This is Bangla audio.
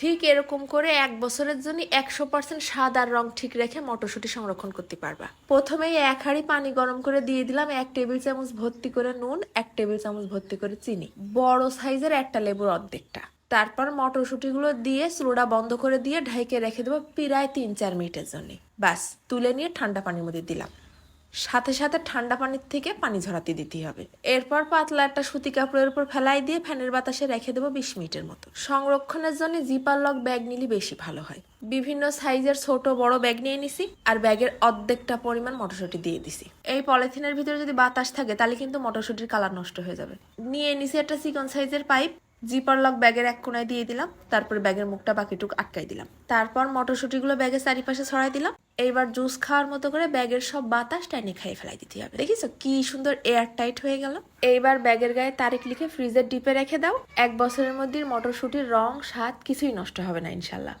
ঠিক এরকম করে এক বছরের জন্য একশো পার্সেন্ট স্বাদ আর রং ঠিক রেখে মটরশুঁটি সংরক্ষণ করতে পারবা। প্রথমেই এক হাঁড়ি পানি গরম করে দিয়ে দিলাম, এক টেবিল চামচ ভর্তি করে নুন, এক টেবিল চামচ ভর্তি করে চিনি। বড় সাইজের একটা লেবুর অর্ধেকটা। তারপর মটরশুঁটিগুলো দিয়ে স্লোটা বন্ধ করে দিয়ে ঢাইকে রেখে দেবো প্রায় তিন চার মিনিটের জন্য। বাস তুলে নিয়ে ঠান্ডা পানির মধ্যে দিলাম। সাথে সাথে ঠান্ডা পানির থেকে পানি ঝরাতে দিতে হবে। এরপর পাতলা একটা সুতি কাপড়ের উপর ফেলাই দিয়ে ফ্যানের বাতাসে রেখে দেবো বিশ মিনিটের মতো। সংরক্ষণের জন্য জিপার লক ব্যাগ নিলে বেশি ভালো হয়। বিভিন্ন সাইজের ছোট বড় ব্যাগ নিয়ে নিছি আর ব্যাগের অর্ধেকটা পরিমাণ মটরশুঁটি দিয়ে দিছি। এই পলিথিনের ভিতরে যদি বাতাস থাকে তাহলে কিন্তু মটরশুঁটির কালার নষ্ট হয়ে যাবে। নিয়ে নিছি একটা চিকন সাইজের পাইপ। জিপার লক ব্যাগের এক কোনায় দিয়ে দিলাম। তারপরে ব্যাগের মুখটা বাকিটুক আটকাই দিলাম। তারপর মটরশুঁটিগুলো ব্যাগের চারিপাশে ছড়াই দিলাম। এইবার জুস খাওয়ার মতো করে ব্যাগের সব বাতাস টাইনে খাইয়ে ফেলাই দিতে হবে। দেখিস কি সুন্দর এয়ার টাইট হয়ে গেল। এইবার ব্যাগের গায়ে তারিখ লিখে ফ্রিজের ডিপে রেখে দাও। এক বছরের মধ্যে মটরশুটির রং, স্বাদ কিছুই নষ্ট হবে না ইনশাল্লাহ